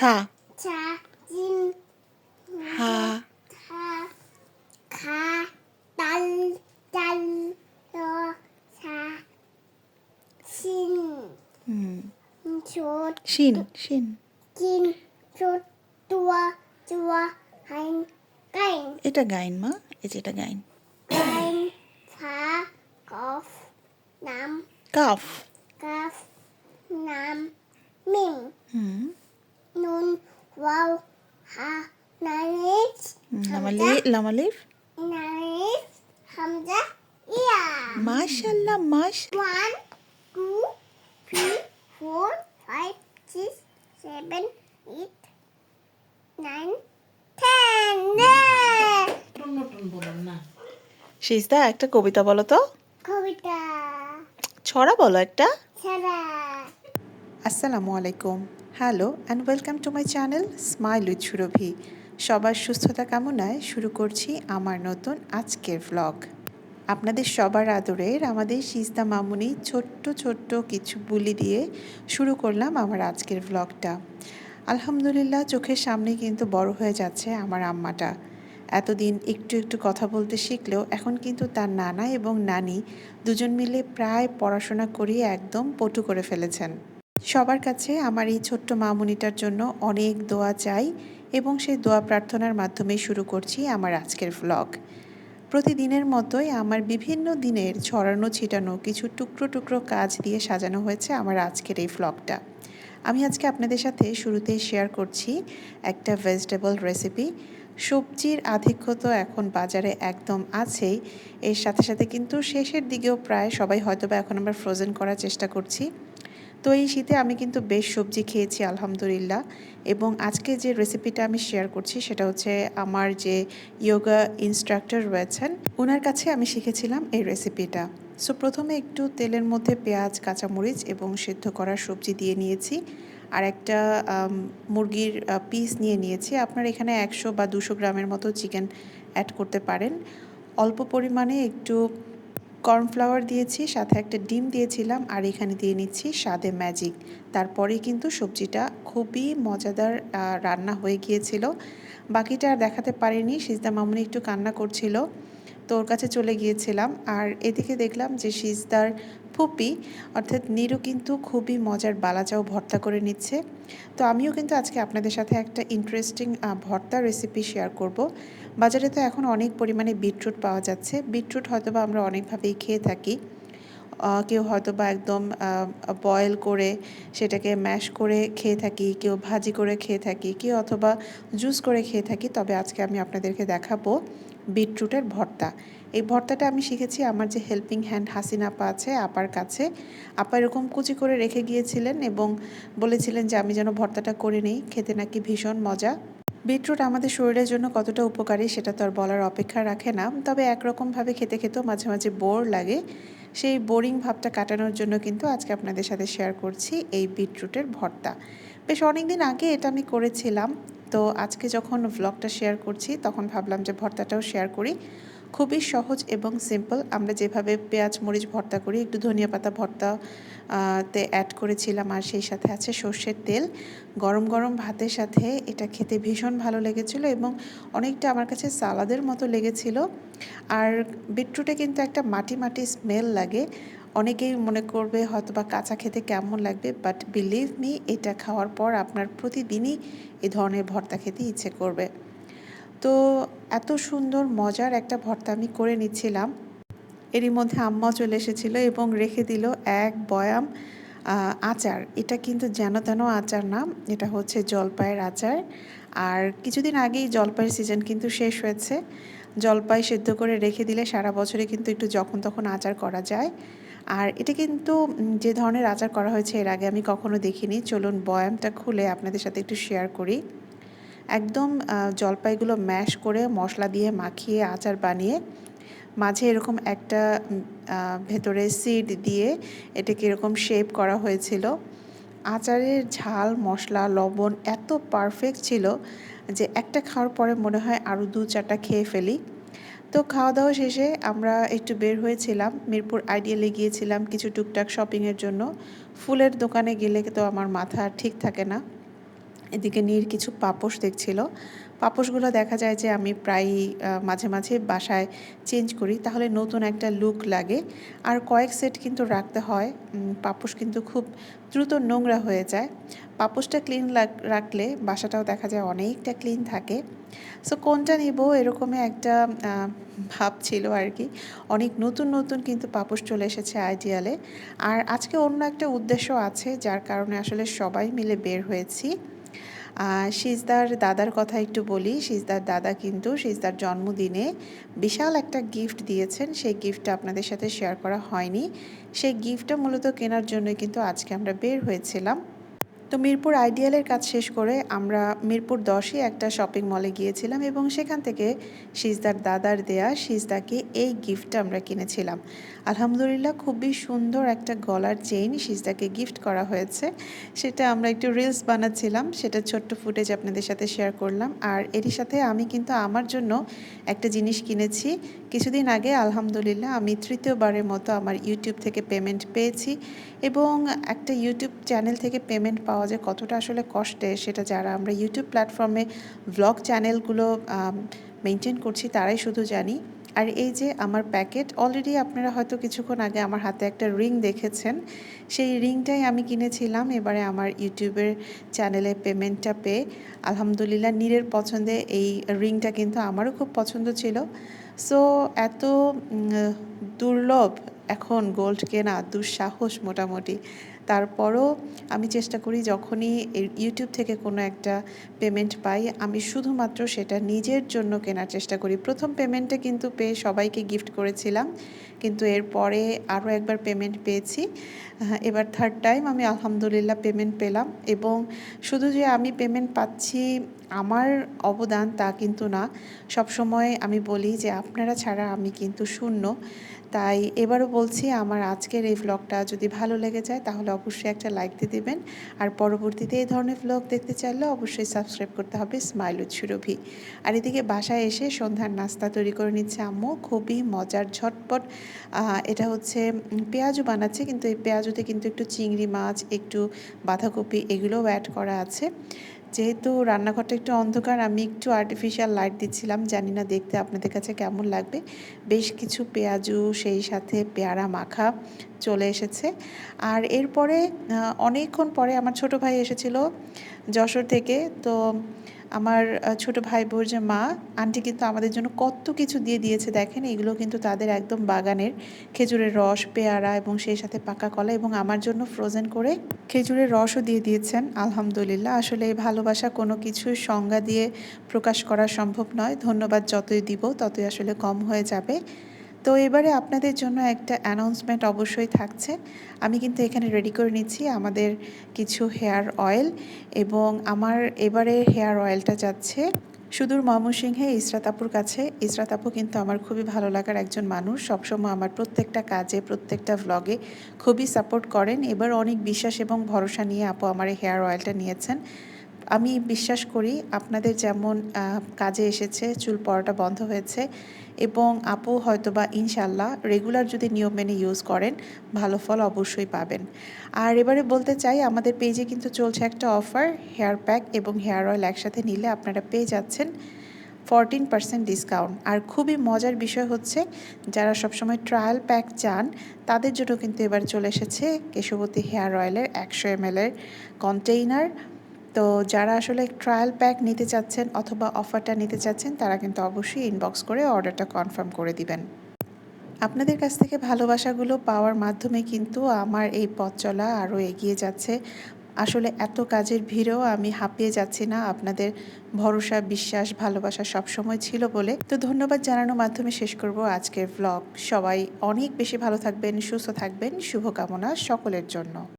সা চা জিন হা খা খা তাল তাল র সা সিন হুম ছোট শিন শিন জিন ছোট তুয়া তুয়া হাইন কাইন এটা গাইন মা এই যে এটা গাইন কাইন ফা কফ নাম কাফ কাফ নাম মিম হুম ওয়াও হা নারিজ লামালি লামালিফ নারিজ হামজা ইয়া মাশাল্লাহ মাশ One, two, three, four, five, six, seven, eight, nine, ten. Yeah! নতুন বলুন না সিজদা একটা কবিতা বলো তো? কবিতা ছড়া বলো একটা। ছাড়া। আসসালামু আলাইকুম। Hello and welcome to my channel smile with Surabhi সবার সুস্থতা কামনায় শুরু করছি আমার নতুন আজকের ভ্লগ আপনাদের সবার আদরের আমাদের সিজদা মামুনি ছোট্ট ছোট্ট কিছু বুলি দিয়ে শুরু করলাম আমার আজকের ভ্লগটা আলহামদুলিল্লাহ, চোখের সামনে কিন্তু বড় হয়ে যাচ্ছে আমার আম্মাটা। এতদিন একটু একটু কথা বলতে শিখলেও এখন কিন্তু তার নানা এবং নানি দুজন মিলে প্রায় পড়াশোনা করিয়ে একদম পটু করে ফেলেছেন। সবার কাছে আমার এই ছোট্ট মামুনিটার জন্য অনেক দোয়া চাই এবং সেই দোয়া প্রার্থনার মাধ্যমে শুরু করছি আমার আজকের ভ্লগ প্রতিদিনের মতোই আমার বিভিন্ন দিনের ছড়ানো ছিটানো কিছু টুকরো টুকরো কাজ দিয়ে সাজানো হয়েছে আমার আজকের এই ভ্লগটা আমি আজকে আপনাদের সাথে শুরুতেই শেয়ার করছি একটা ভেজিটেবল রেসিপি সবজির আধিক্য তো এখন বাজারে একদম আছেই, এর সাথে সাথে কিন্তু শেষের দিকেও প্রায় সবাই হয়তো বা এখন আমরা ফ্রোজেন করার চেষ্টা করছি। তো এই শীতে আমি কিন্তু বেশ সবজি খেয়েছি, আলহামদুলিল্লাহ। এবং আজকে যে রেসিপিটা আমি শেয়ার করছি সেটা হচ্ছে আমার যে ইয়োগা ইনস্ট্রাক্টর রয়েছেন ওনার কাছে আমি শিখেছিলাম এই রেসিপিটা সো প্রথমে একটু তেলের মধ্যে পেঁয়াজ, কাঁচামরিচ এবং সেদ্ধ করা সবজি দিয়ে নিয়েছি। আর একটা মুরগির পিস নিয়ে নিয়েছি। আপনার এখানে একশো বা দুশো গ্রামের মতো চিকেন অ্যাড করতে পারেন। অল্প পরিমাণে একটু কর্নফ্লাওয়ার দিয়েছি, সাথে একটা ডিম দিয়েছিলাম আর এখানে দিয়ে নিচ্ছি স্বাদে ম্যাজিক। তারপরে কিন্তু সবজিটা খুবই মজাদার রান্না হয়ে গিয়েছিল। বাকিটা আর দেখাতে পারিনি, সিজদা মামুনি একটু কান্না করছিল, তো ওর কাছে চলে গিয়েছিলাম। আর এদিকে দেখলাম যে সিজদার ফুপি, অর্থাৎ নিরু কিন্তু খুবই মজার বালাচাও ভর্তা করে নিচ্ছে। তো আমিও কিন্তু আজকে আপনাদের সাথে একটা ইন্টারেস্টিং ভর্তা রেসিপি শেয়ার করব। বাজারে তো এখন অনেক পরিমাণে বিটরুট পাওয়া যাচ্ছে। বিটরুট হয়তো বা আমরা অনেকভাবেই খেয়ে থাকি। কেউ হয়তো বা একদম বয়েল করে সেটাকে ম্যাশ করে খেয়ে থাকি, কেউ ভাজি করে খেয়ে থাকি, কেউ অথবা জুস করে খেয়ে থাকি। তবে আজকে আমি আপনাদেরকে দেখাবো বিটরুটের ভর্তা। এই ভর্তাটা আমি শিখেছি আমার যে হেল্পিং হ্যান্ড হাসিন আপা আছে, আপার কাছে। আপা এরকম কুচি করে রেখে গিয়েছিলেন এবং বলেছিলেন যে আমি যেন ভর্তাটা করে নিই, খেতে নাকি ভীষণ মজা। বিটরুট আমাদের শরীরের জন্য কতটা উপকারী সেটা তো আর বলার অপেক্ষা রাখে না। তবে একরকমভাবে খেতে খেতেও মাঝে মাঝে বোর লাগে। সেই বোরিং ভাবটা কাটানোর জন্য কিন্তু আজকে আপনাদের সাথে শেয়ার করছি এই বিটরুটের ভর্তা। বেশ অনেক দিন আগে এটা আমি করেছিলাম। তো আজকে যখন ভ্লগটা শেয়ার করছি, তখন ভাবলাম যে ভর্তাটাও শেয়ার করি। খুবই সহজ এবং সিম্পল আমরা যেভাবে পেঁয়াজ, মরিচ ভর্তা করি, একটু ধনিয়া পাতা ভর্তা তে অ্যাড করেছিলাম আর সেই সাথে আছে সর্ষের তেল। গরম গরম ভাতের সাথে এটা খেতে ভীষণ ভালো লেগেছিল এবং অনেকটা আমার কাছে সালাদের মতো লেগেছিল। আর বিটরুটে কিন্তু একটা মাটি মাটি স্মেল লাগে। অনেকেই মনে করবে হয়তো বা কাঁচা খেতে কেমন লাগবে বাট বিলিভ মি এটা খাওয়ার পর আপনার প্রতিদিনই এ ধরনের ভর্তা খেতে ইচ্ছে করবে। তো এত সুন্দর, মজার একটা ভর্তা আমি করে নিচ্ছিলাম। এরই মধ্যে আম্মাও চলে এসেছিল এবং রেখে দিল এক বয়াম আচার। এটা কিন্তু যেন তেন আচার না, এটা হচ্ছে জলপাইয়ের আচার। আর কিছুদিন আগেই জলপাইয়ের সিজন কিন্তু শেষ হয়েছে। জলপাই সেদ্ধ করে রেখে দিলে সারা বছরে কিন্তু একটু যখন তখন আচার করা যায়। আর এটা কিন্তু যে ধরনের আচার করা হয়েছে এর আগে আমি কখনো দেখিনি। চলুন বয়ামটা খুলে আপনাদের সাথে একটু শেয়ার করি। একদম জলপাইগুলো ম্যাশ করে মশলা দিয়ে মাখিয়ে আচার বানিয়ে মাঝে এরকম একটা ভেতরে সিড দিয়ে এটাকে এরকম শেপ করা হয়েছিল। আচারের ঝাল, মশলা, লবণ এত পারফেক্ট ছিল যে একটা খাওয়ার পরে মনে হয় আরও দু চারটা খেয়ে ফেলি। তো খাওয়া দাওয়া শেষে আমরা একটু বের হয়েছিলাম, মিরপুর আইডিয়ালে গিয়েছিলাম কিছু টুকটাক শপিংয়ের জন্য। ফুলের দোকানে গেলে তো আমার মাথা ঠিক থাকে না। এদিকে নীর কিছু পাপোশ দেখছিল। পাপোশগুলো দেখা যায় যে আমি প্রায়ই মাঝে মাঝে বাসায় চেঞ্জ করি। তাহলে নতুন একটা লুক লাগে। আর কয়েক সেট কিন্তু রাখতে হয়। পাপোশ কিন্তু খুব দ্রুত নোংরা হয়ে যায়। পাপোশটা ক্লিন রাখলে বাসাটাও দেখা যায় অনেকটা ক্লিন থাকে। সো কোনটা নিব এরকমই একটা ভাব ছিল আর কি। অনেক নতুন নতুন কিন্তু পাপোশ চলে এসেছে আইডিয়ালে আর আজকে অন্য একটা উদ্দেশ্য আছে, যার কারণে আসলে সবাই মিলে বের হয়েছি। সিজদার দাদার কথা একটু বলি। সিজদার দাদা কিন্তু সিজদার জন্মদিনে বিশাল একটা গিফট দিয়েছেন। সেই গিফটটা আপনাদের সাথে শেয়ার করা হয়নি। সেই গিফটটা মূলত কেনার জন্যই কিন্তু আজকে আমরা বের হয়েছিলাম। তো মিরপুর আইডিয়ালের কাজ শেষ করে আমরা মিরপুর দশে একটা শপিং মলে গিয়েছিলাম এবং সেখান থেকে সিজদার দাদার দেয়া সিজদাকে এই গিফটটা আমরা কিনেছিলাম। আলহামদুলিল্লাহ খুবই সুন্দর একটা গলার চেইন সিজদাকে গিফট করা হয়েছে। সেটা আমরা একটু রিলস বানাচ্ছিলাম, সেটা ছোট্ট ফুটেজ আপনাদের সাথে শেয়ার করলাম। আর এরই সাথে আমি কিন্তু আমার জন্য একটা জিনিস কিনেছি কিছুদিন আগে, আলহামদুলিল্লাহ, আমি তৃতীয়বারের মতো আমার ইউটিউব থেকে পেমেন্ট পেয়েছি এবং একটা ইউটিউব চ্যানেল থেকে পেমেন্ট পাওয়া যায় কতটা আসলে কষ্টে, সেটা যারা আমরা ইউটিউব প্ল্যাটফর্মে ব্লগ চ্যানেলগুলো মেনটেন করছি, তারাই শুধু জানি। আর এই যে আমার প্যাকেট অলরেডি আপনারা হয়তো কিছুক্ষণ আগে আমার হাতে একটা রিং দেখেছেন। সেই রিংটাই আমি কিনেছিলাম, এবারে আমার ইউটিউবের চ্যানেলে পেমেন্টটা পেয়ে। আলহামদুলিল্লাহ, নীরের পছন্দে এই রিংটা কিন্তু আমারও খুব পছন্দ ছিল। সো এত দুর্লভ এখন গোল্ড কেনা, দুঃসাহস মোটামুটি। তারপরও আমি চেষ্টা করি যখনই ইউটিউব থেকে কোনো একটা পেমেন্ট পাই, আমি শুধুমাত্র সেটা নিজের জন্য কেনার চেষ্টা করি। প্রথম পেমেন্টে কিন্তু পেয়ে সবাইকে গিফট করেছিলাম, কিন্তু এরপরে আরও একবার পেমেন্ট পেয়েছি। এবার থার্ড টাইম আমি আলহামদুলিল্লাহ পেমেন্ট পেলাম এবং শুধু যে আমি পেমেন্ট পাচ্ছি আমার অবদান তা কিন্তু না। সবসময় আমি বলি যে, আপনারা ছাড়া আমি কিন্তু শূন্য। তাই এবারও বলছি, আমার আজকের এই ভ্লগটা যদি ভালো লেগে যায়, তাহলে অবশ্যই একটা লাইক দিয়ে দেবেন। আর পরবর্তীতে এই ধরনের ভ্লগ দেখতে চাইলে অবশ্যই সাবস্ক্রাইব করতে হবে স্মাইল উৎ সুরভি আর এদিকে বাসায় এসে সন্ধ্যার নাস্তা তৈরি করে নিচ্ছে আম্মু। খুবই মজার, ঝটপট। এটা হচ্ছে পেঁয়াজও বানাচ্ছে, কিন্তু এই পেঁয়াজুতে কিন্তু একটু চিংড়ি মাছ, একটু বাঁধাকপি, এগুলোও অ্যাড করা আছে। যেহেতু রান্নাঘরটা একটু অন্ধকার, আমি একটু আর্টিফিশিয়াল লাইট দিচ্ছিলাম। জানি না দেখতে আপনাদের কাছে কেমন লাগবে। বেশ কিছু পেঁয়াজু, সেই সাথে পেয়ারা মাখা চলে এসেছে। আর এরপরে অনেকক্ষণ পরে আমার ছোট ভাই এসেছিল যশোর থেকে। তো আমার ছোট ভাই বোর যে মা, আন্টি কিন্তু আমাদের জন্য কত কিছু দিয়ে দিয়েছে দেখেন, এগুলো কিন্তু তাদের একদম বাগানের খেজুরের রস, পেয়ারা এবং সেই সাথে পাকা কলা এবং আমার জন্য ফ্রোজেন করে খেজুরের রসও দিয়ে দিয়েছেন, আলহামদুলিল্লাহ। আসলে এই ভালোবাসা কোনো কিছুর সংজ্ঞা দিয়ে প্রকাশ করা সম্ভব নয়। ধন্যবাদ যতই দিব, ততই আসলে কম হয়ে যাবে। তো এবারে আপনাদের জন্য একটা অ্যানাউন্সমেন্ট অবশ্যই থাকছে। আমি কিন্তু এখানে রেডি করে নিচ্ছি আমাদের কিছু হেয়ার অয়েল এবং আমার এবারে হেয়ার অয়েলটা যাচ্ছে সুদূর ময়মনসিংহে ইসরাত আপুর কাছে। ইসরাত আপু কিন্তু আমার খুবই ভালো লাগার একজন মানুষ। সবসময় আমার প্রত্যেকটা কাজে, প্রত্যেকটা ভ্লগে খুবই সাপোর্ট করেন। এবার অনেক বিশ্বাস এবং ভরসা নিয়ে আপু আমার হেয়ার অয়েলটা নিয়েছেন। আমি বিশ্বাস করি আপনাদের যেমন কাজে এসেছে, চুল পড়াটা বন্ধ হয়েছে এবং আপু হয়তোবা ইনশাল্লাহ রেগুলার যদি নিয়ম মেনে ইউজ করেন, ভালো ফল অবশ্যই পাবেন। আর এবারে বলতে চাই, আমাদের পেজে কিন্তু চলছে একটা অফার হেয়ার প্যাক এবং হেয়ার অয়েল একসাথে নিলে আপনারা পেয়ে যাচ্ছেন ফরটিন পার্সেন্ট ডিসকাউন্ট আর খুবই মজার বিষয় হচ্ছে, যারা সবসময় ট্রায়াল প্যাক চান, তাদের জন্য কিন্তু এবার চলে এসেছে কেশবতী হেয়ার অয়েলের একশো এম কন্টেইনার তো যারা আসলে ট্রায়াল প্যাক নিতে চাচ্ছেন অথবা অফারটা নিতে চাচ্ছেন, তারা কিন্তু অবশ্যই ইনবক্স করে অর্ডারটা কনফার্ম করে দিবেন। আপনাদের কাছ থেকে ভালোবাসাগুলো পাওয়ার মাধ্যমে কিন্তু আমার এই পথ চলা আরও এগিয়ে যাচ্ছে। আসলে এত কাজের ভিড়েও আমি হাঁপিয়ে যাচ্ছি না, আপনাদের ভরসা, বিশ্বাস, ভালোবাসা সবসময় ছিল বলে। তো ধন্যবাদ জানানোর মাধ্যমে শেষ করব আজকের ব্লগ সবাই অনেক বেশি ভালো থাকবেন, সুস্থ থাকবেন, শুভকামনা সকলের জন্য।